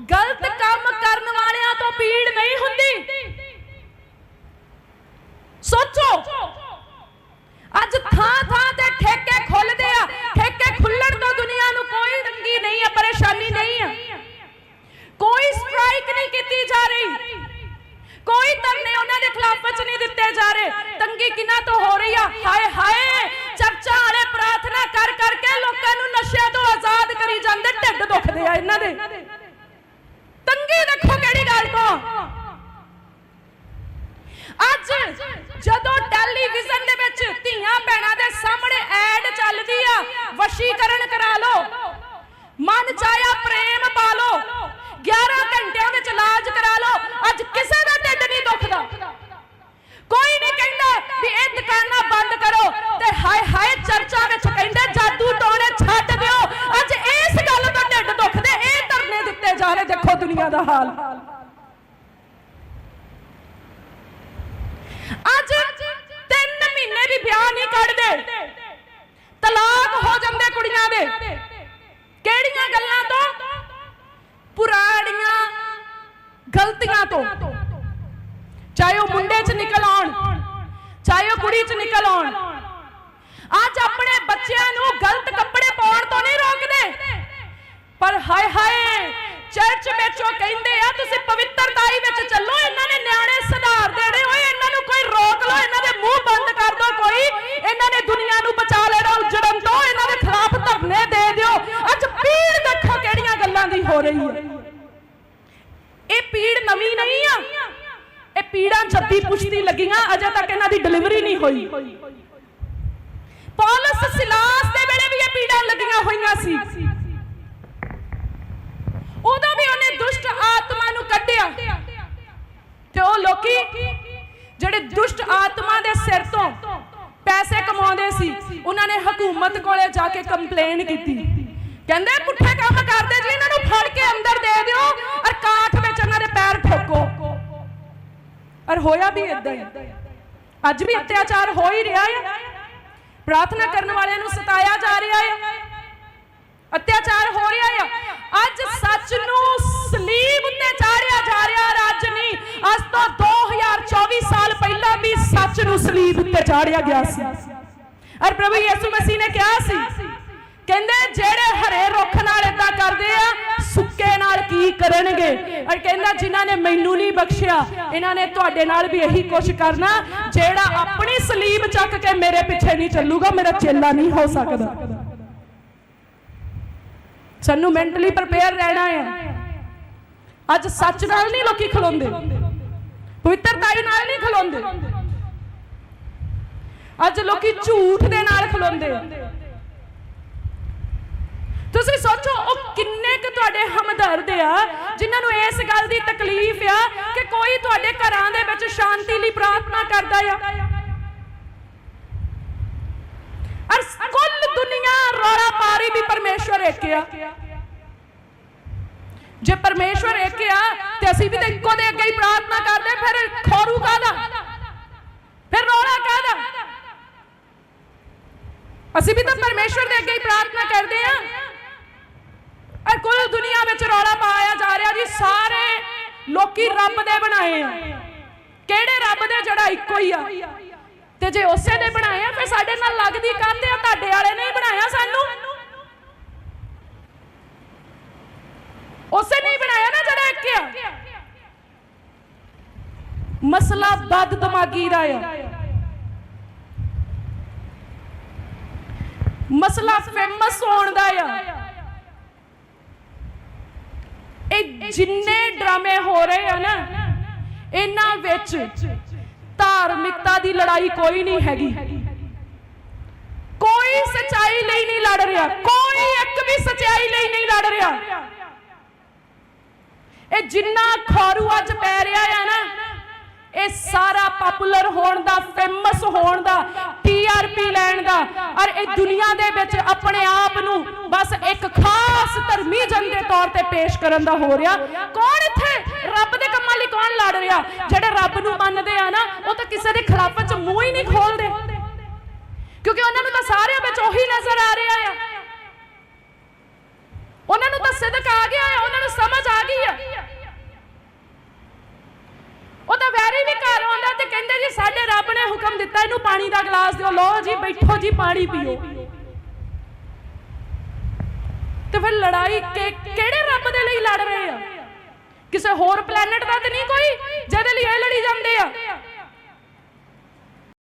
ਗਲਤ ਕੰਮ ਕਰਨ ਵਾਲਿਆਂ ਤੋਂ ਪੀੜ ਨਹੀਂ ਹੁੰਦੀ। ਸੋਚੋ, ਅੱਜ ਥਾਂ ਥਾਂ ਤੇ ਠੇਕੇ ਖੁੱਲਦੇ ਆ। ਠੇਕੇ ਖੁੱਲਣ ਤੋਂ ਦੁਨੀਆ ਨੂੰ ਕੋਈ ਤੰਗੀ ਨਹੀਂ ਆ, ਪਰੇਸ਼ਾਨੀ ਨਹੀਂ ਆ। ਕੋਈ ਸਟ੍ਰਾਈਕ ਨਹੀਂ ਕੀਤੀ ਜਾ ਰਹੀ। ਕੋਈ ਧਰਨੇ ਉਹਨਾਂ ਦੇ ਖਿਲਾਫ ਚ ਨਹੀਂ ਦਿੱਤੇ ਜਾ ਰਹੇ। ਤੰਗੀ ਕਿਨਾਂ ਤੋਂ ਹੋ ਰਹੀ ਆ? ਹਾਏ ਹਾਏ, ਚਰਚਾ ਵਾਲੇ ਪ੍ਰਾਰਥਨਾ ਕਰ ਕਰਕੇ ਲੋਕਾਂ ਨੂੰ ਨਸ਼ਿਆਂ ਤੋਂ ਆਜ਼ਾਦ ਕਰੀ ਜਾਂਦੇ, ਢਿੱਡ ਦੁਖਦੇ ਆ ਇਹਨਾਂ ਦੇ। ਦੇਖੋ ਅੱਜ ਜਦੋਂ ਟੈਲੀਵਿਜ਼ਨ ਦੇ ਵਿੱਚ ਧੀਆਂ ਭੈਣਾਂ ਦੇ ਸਾਹਮਣੇ ਐਡ ਚੱਲਦੀ ਆ, ਵਸ਼ੀਕਰਨ ਕਰਾ ਲਓ। ਮਨ ਚਾਹਿਆ ਪ੍ਰੇਮ ਪਾ ਲਓ। 11 ਘੰਟਿਆਂ ਵਿੱਚ ਇਲਾਜ ਕਰਾ ਲਓ। ਅੱਜ ਕਿਸੇ ਦਾ ਢਿੱਡ ਨਹੀਂ ਦੁਖਦਾ। ਕੋਈ ਨਹੀਂ ਕਹਿੰਦਾ ਵੀ ਇਹ ਦੁਕਾਨਾਂ ਬੰਦ ਕਰੋ ਤੇ ਹਾਏ ਹਾਏ ਚਰਚਾ ਵਿੱਚ ਕਹਿੰਦੇ, ਜਾਦੂ ਟੋਣੇ ਛੱਡ ਦਿਓ। ਅੱਜ ਇਸ ਗੱਲ ਤੋਂ ਢਿੱਡ ਦੁਖਦੇ। ਇਹ ਧਰਨੇ ਦਿੱਤੇ ਜਾ ਰਹੇ ਦੇਖੋ ਦੁਨੀਆ ਦਾ ਹਾਲ ਅੱਜ 3 ਮਹੀਨੇ ਵੀ ਵਿਆਹ ਨਹੀਂ ਕੱਢਦੇ। ਤਲਾਕ ਹੋ ਜਾਂਦੇ ਕੁੜੀਆਂ ਦੇ। ਕਿਹੜੀਆਂ ਗੱਲਾਂ ਤੋਂ? ਪੁਰਾਣੀਆਂ ਗਲਤੀਆਂ ਤੋਂ। ਚਾਹੇ ਉਹ ਮੁੰਡੇ 'ਚ ਨਿਕਲ ਆਉਣ, ਚਾਹੇ ਉਹ ਕੁੜੀ 'ਚ ਨਿਕਲ ਆਉਣ। ਅੱਜ ਆਪਣੇ ਬੱਚਿਆਂ ਨੂੰ ਗਲਤ ਕੱਪੜੇ ਪਾਉਣ ਤੋਂ ਨਹੀਂ ਰੋਕਦੇ। ਪਰ ਹਾਏ ਹਾਏ ਚਰਚ ਵਿੱਚ ਉਹ ਕਹਿੰਦੇ ਆ, ਤੁਸੀਂ ਪਵਿੱਤਰਤਾਈ ਵਿੱਚ ਚੱਲੋ, ਇਹਨਾਂ ਨੇ ਨਿਆਣੇ ਸੁਧਾਰ ਦੇਣੇ ਪੀੜਾਂ ਜੱਦੀ ਪੁਸ਼ਤੀ ਲੱਗੀਆਂ, ਅਜੇ ਤੱਕ ਇਹਨਾਂ ਦੀ ਡਿਲੀਵਰੀ ਨਹੀਂ ਹੋਈ। ਪੌਲਸ ਸਿਲਾਸ ਦੇ ਵੇਲੇ ਵੀ ਇਹ ਪੀੜਾਂ ਲੱਗੀਆਂ ਹੋਈਆਂ ਸੀ। ਉਦੋਂ ਵੀ ਉਹਨੇ ਦੁਸ਼ਟ ਆਤਮਾ ਨੂੰ ਕੱਢਿਆ। ਤੇ ਉਹ ਲੋਕੀ ਜਿਹੜੇ ਦੁਸ਼ਟ ਆਤਮਾ ਦੇ ਸਿਰ ਤੋਂ ਪੈਸੇ ਕਮਾਉਂਦੇ ਸੀ, ਉਹਨਾਂ ਨੇ ਹਕੂਮਤ ਕੋਲੇ ਜਾ ਕੇ ਕੰਪਲੇਨ ਕੀਤੀ। ਕਹਿੰਦੇ ਪੁੱਠੇ ਕੰਮ ਕਰਦੇ ਜੀ, ਇਹਨਾਂ ਨੂੰ ਫੜ ਕੇ ਅੰਦਰ ਦੇ ਦਿਓ ਔਰ ਹੋਇਆ ਵੀ ਇਦਾਂ ਹੀ। ਅੱਜ ਵੀ ਅਤਿਆਚਾਰ ਹੋ ਹੀ ਰਿਹਾ ਹੈ ਪ੍ਰਾਰਥਨਾ ਕਰਨ ਵਾਲਿਆਂ ਨੂੰ ਸਤਾਇਆ ਜਾ ਰਿਹਾ ਹੈ ਅਤਿਆਚਾਰ ਹੋ ਰਿਹਾ ਹੈ ਅੱਜ ਸੱਚ ਨੂੰ ਸਲੀਬ ਉੱਤੇ ਚਾੜਿਆ ਜਾ ਰਿਹਾ ਰਾਜ ਨਹੀਂ। ਅੱਜ ਤੋਂ 2024 ਸਾਲ ਪਹਿਲਾਂ ਵੀ ਸੱਚ ਨੂੰ ਸਲੀਬ ਉੱਤੇ ਚਾੜਿਆ ਗਿਆ ਸੀ। ਔਰ ਪ੍ਰਭੂ ਯਿਸੂ ਮਸੀਹ ਨੇ ਕਿਹਾ ਸੀ, ਕਹਿੰਦੇ ਜਿਹੜੇ ਹਰੇ ਰੁੱਖ ਨਾਲ ਇਦਾਂ ਕਰਦੇ ਆ, ਸੁੱਕੇ ਨਾਲ ਕੀ ਕਰਨਗੇ? ਔਰ ਕਹਿੰਦਾ ਜਿਨ੍ਹਾਂ ਨੇ ਮੈਨੂੰ ਨਹੀਂ ਬਖਸ਼ਿਆ, ਇਹਨਾਂ ਨੇ ਤੁਹਾਡੇ ਨਾਲ ਵੀ ਇਹੀ ਕੁਝ ਕਰਨਾ, ਜਿਹੜਾ ਆਪਣੀ ਸਲੀਬ ਚੱਕ ਕੇ ਮੇਰੇ ਪਿੱਛੇ ਨਹੀਂ ਚੱਲੂਗਾ, ਮੇਰਾ ਚੇਲਾ ਨਹੀਂ ਹੋ ਸਕਦਾ। ਸਾਨੂੰ ਮੈਂਟਲੀ ਪ੍ਰਪੇਅਰ ਰਹਿਣਾ ਹੈ ਅੱਜ ਸੱਚ ਨਾਲ ਨਹੀਂ ਲੋਕੀ ਖਲੋਂਦੇ। ਪਵਿੱਤਰਤਾਈ ਨਾਲ ਨਹੀਂ ਖਲੋਂਦੇ। ਅੱਜ ਲੋਕੀ ਝੂਠ ਦੇ ਨਾਲ ਖਲੋਂਦੇ। ਤੁਸੀਂ ਸੋਚੋ, ਉਹ ਕਿੰਨੇ ਕੁ ਤੁਹਾਡੇ ਹਮਦਰਦ ਆ, ਜਿਨ੍ਹਾਂ ਨੂੰ ਇਸ ਗੱਲ ਦੀ ਤਕਲੀਫ ਆ ਕਿ ਕੋਈ ਤੁਹਾਡੇ ਘਰਾਂ ਦੇ ਵਿੱਚ ਸ਼ਾਂਤੀ ਲਈ ਪ੍ਰਾਰਥਨਾ ਕਰਦਾ ਆ। ਅਰ ਕੁੱਲ ਦੁਨੀਆ ਰੋਲਾ ਪਾਰੀ ਵੀ ਪਰਮੇਸ਼ਵਰ ਇੱਕ ਆ। ਜੇ ਪਰਮੇਸ਼ਵਰ ਇੱਕ ਆ, ਤੇ ਅਸੀਂ ਵੀ ਤਾਂ ਇੱਕੋ ਦੇ ਅੱਗੇ ਹੀ ਪ੍ਰਾਰਥਨਾ ਕਰਦੇ ਫਿਰ ਖੋਰੂ ਕਾਦਾ ਫਿਰ ਰੋਲਾ ਕਾਦਾ ਅਸੀਂ ਵੀ ਤਾਂ ਪਰਮੇਸ਼ਵਰ ਦੇ ਅੱਗੇ ਹੀ ਪ੍ਰਾਰਥਨਾ ਕਰਦੇ ਆ। ਔਰ ਦੁਨੀਆ ਵਿੱਚ ਰੌਲਾ ਪਾਇਆ ਜਾ ਰਿਹਾ ਜੀ, ਸਾਰੇ ਲੋਕੀ ਰੱਬ ਦੇ ਬਣਾਏ ਆ। ਕਿਹੜੇ ਰੱਬ ਦੇ ਜਿਹੜਾ ਇੱਕੋ ਹੀ ਆ? ਤੇ ਜੇ ਉਸੇ ਦੇ ਬਣਾਏ ਆ, ਫਿਰ ਸਾਡੇ ਨਾਲ ਲੱਗਦੀ ਕਾਹਤੇ ਆ? ਤੁਹਾਡੇ ਵਾਲੇ ਨੇ ਬਣਾਇਆ ਸਾਨੂੰ। ਉਸੇ ਨੇ ਬਣਾਇਆ ਨਾ ਜਿਹੜਾ ਇੱਕ ਆ। ਮਸਲਾ ਬਦ ਦਿਮਾਗੀ ਦਾ ਆ। ਮਸਲਾ ਫੇਮਸ ਹੋਣ ਦਾ ਆ। ਇਹ ਜਿੰਨੇ ਡਰਾਮੇ ਹੋ ਰਹੇ ਆ ਨਾ, ਇਹਨਾਂ ਵਿੱਚ ਧਾਰਮਿਕਤਾ ਦੀ ਲੜਾਈ ਕੋਈ ਨਹੀਂ ਹੈਗੀ। ਕੋਈ ਸਚਾਈ ਲਈ ਨਹੀਂ ਲੜ ਰਿਹਾ, ਕੋਈ ਇੱਕ ਵੀ ਸਚਾਈ ਲਈ ਨਹੀਂ ਲੜ ਰਿਹਾ। ਇਹ ਜਿੰਨਾ ਖਾਰੂ ਅੱਜ ਪੈ ਰਿਹਾ ਆ ਨਾ, ਇਹ ਸਾਰਾ ਪਪੂਲਰ ਹੋਣ ਦਾ ਫੇਮਸ ਹੋਣ ਦਾ ਟੀਆਰਪੀ ਲੈਣ ਦਾ, ਔਰ ਇਹ ਦੁਨੀਆ ਦੇ ਵਿੱਚ ਆਪਣੇ ਆਪ ਨੂੰ ਬਸ ਇੱਕ ਤੌਰ ਤੇ ਪੇਸ਼ ਕਰਨ ਦਾ ਹੋ ਰਿਹਾ। ਕੌਣ ਇੱਥੇ? ਰੱਬ ਦੇ ਕੰਮਾਂ ਲਈ ਕੌਣ ਲੜ ਰਿਹਾ? ਜਿਹੜੇ ਰੱਬ ਨੂੰ ਮੰਨਦੇ ਆ ਨਾ, ਉਹ ਤਾਂ ਕਿਸੇ ਦੇ ਖਿਲਾਫ ਚ ਮੂੰਹ ਹੀ ਨਹੀਂ ਖੋਲਦੇ। ਕਿਉਂਕਿ ਉਹਨਾਂ ਨੂੰ ਤਾਂ ਸਾਰਿਆਂ ਵਿੱਚ ਉਹੀ ਨਜ਼ਰ ਆ ਰਿਹਾ ਆ। ਉਹਨਾਂ ਨੂੰ ਤਾਂ ਸਿਦਕ ਆ ਗਿਆ ਹੈ ਉਹਨਾਂ ਨੂੰ ਸਮਝ ਆ ਗਈ ਕੀ ਆ ਉਹਦਾ ਵੈਰੀ ਵੀ ਘਰ ਆਉਂਦਾ ਤੇ ਕਹਿੰਦੇ ਜੀ, ਸਾਡੇ ਰੱਬ ਨੇ ਹੁਕਮ ਦਿੱਤਾ, ਇਹਨੂੰ ਪਾਣੀ ਦਾ ਗਲਾਸ ਦਿਓ। ਲਓ ਜੀ, ਬੈਠੋ ਜੀ, ਪਾਣੀ ਪੀਓ। ਤੇ ਫਿਰ ਲੜਾਈ ਕਿਹੜੇ ਰੱਬ ਦੇ ਲਈ ਲੜ ਰਹੇ ਆ? ਕਿਸੇ ਹੋਰ ਪਲੈਨਟ ਦਾ ਤੇ ਨਹੀਂ ਕੋਈ? ਜਿਹਦੇ ਲਈ ਇਹ ਲੜੀ ਜਾਂਦੇ ਆ।